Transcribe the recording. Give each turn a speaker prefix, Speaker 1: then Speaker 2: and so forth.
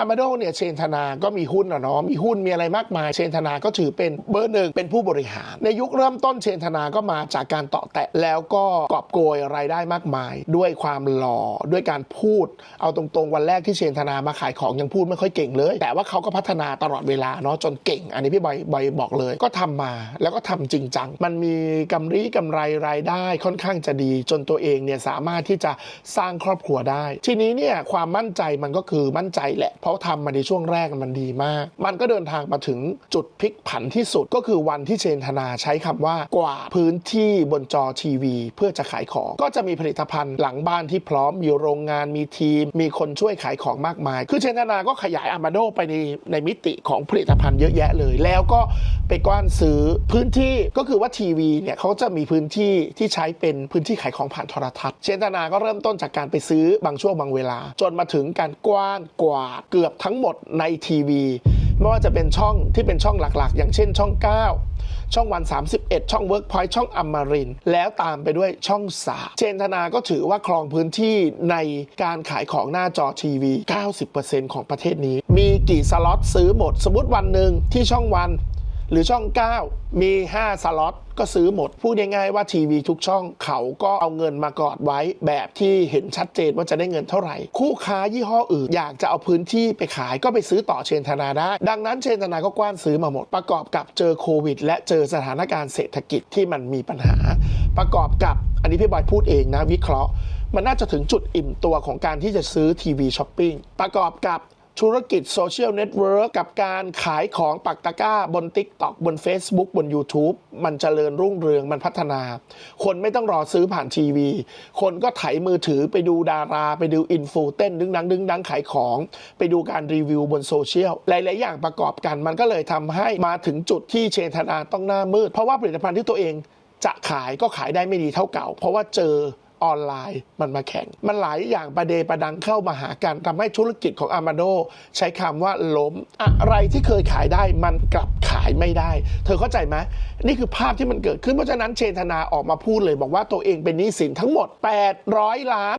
Speaker 1: อามาโดเนี่ยเชนธนา ก็มีหุ้นอะเนาะ มีหุ้นมีอะไรมากมาย เชนธนา ก็ถือเป็นเบอร์หนึ่งเป็นผู้บริหาร ในยุคเริ่มต้นเชนธนา ก็มาจากการต่อแตะ แล้วก็กอบโกยรายได้มากมาย ด้วยความหล่อ ด้วยการพูด เอาตรงๆ วันแรกที่เชนธนามาขายของยังพูดไม่ค่อยเก่งเลย แต่ว่าเขาก็พัฒนาตลอดเวลาเนาะจนเก่ง อันนี้พี่บอยบอยบอกเลย ก็ทำมา แล้วก็ทำจริงจัง มันมีกำไรกำไรรายได้ค่อนข้างจะดี จนตัวเองเนี่ยสามารถที่จะสร้างครอบครัวได้ ทีนี้เนี่ยความมั่นใจมันก็คือมั่นใจแหละราะทำมาในช่วงแรกมันดีมาก มันก็เดินทางมาถึงจุดพลิกผันที่สุดก็คือวันที่เชนธนาใช้คำว่ากว่าพื้นที่บนจอทีวี เพื่อจะขายของ ก็จะมีผลิตภัณฑ์หลังบ้านที่พร้อมมีโรงงานมีทีม มีคนช่วยขายของมากมาย คือเชนธนาก็ขยายอามาโดไปในในมิติของผลิตภัณฑ์เยอะแยะเลย แล้วก็ไปกว้านซื้อพื้นที่ก็คือว่าทีวีเนี่ยเขาจะมีพื้นที่ที่ใช้เป็นพื้นที่ขายของผ่านโทรทัศน์ เชนธนาก็เริ่มต้นจากการไปซื้อบางช่วงบางเวลา จนมาถึงการกว้านกวาดเกือบทั้งหมดในทีวี ไม่ว่าจะเป็นช่องที่เป็นช่องหลักๆ อย่างเช่นช่อง 9 ช่องวัน 31 ช่อง Workpoint ช่องอมรินแล้วตามไปด้วยช่องสาเชนธนาก็ถือว่าครองพื้นที่ในการขายของหน้าจอทีวี 90%ของประเทศนี้ มีกี่สล็อตซื้อหมด สมมติวันหนึ่งที่ช่องวัน หรือช่อง 9 มี 5 สล็อตก็ซื้อหมด พูดง่ายๆว่าทีวีทุกช่องเขาก็เอาเงินมากอดไว้แบบที่เห็นชัดเจนว่าจะได้เงินเท่าไหร่ คู่ค้ายี่ห้ออื่น อยากจะเอาพื้นที่ไปขายก็ไปซื้อต่อเชนธนาได้ ดังนั้นเชนธนาก็กว้านซื้อมาหมด ประกอบกับเจอโควิด และเจอสถานการณ์เศรษฐกิจที่มันมีปัญหา ประกอบกับอันนี้พี่บอยพูดเองนะวิเคราะห์ มันน่าจะถึงจุดอิ่มตัวของการที่จะซื้อทีวีช้อปปิ้งประกอบกับ ธุรกิจโซเชียลเน็ตเวิร์กกับการขายของปักตะก้า บน Tik t o อกบน Facebook บน YouTube มันเจริญรุ่งเรืองมันพัฒนา คนไม่ต้องรอซื้อผ่านทีวี คนก็ไถมือถือไปดูดารา ไปดูอินฟูเต้นดึงดังดึงดังขายของ ไปดูการรีวิวบนโซเชียลหลาย ๆ อย่างประกอบกัน มันก็เลยทำให้มาถึงจุดที่เชนธนาต้องหน้ามืด เพราะว่าผลิตภัณฑ์ที่ตัวเองจะขายก็ขายได้ไม่ดีเท่าเก่า เพราะว่าเจอ ออนไลน์มันมาแข่ง มันหลายอย่างประเดประดังเข้ามาหากันทำให้ธุรกิจของอามาโดใช้คำว่าล้ม อะไรที่เคยขายได้มันกลับขายไม่ได้ เธอเข้าใจไหมนี่คือภาพที่มันเกิดขึ้นเพราะฉะนั้นเชนธนาออกมาพูดเลย บอกว่าตัวเองเป็นหนี้สินทั้งหมด 800 ล้าน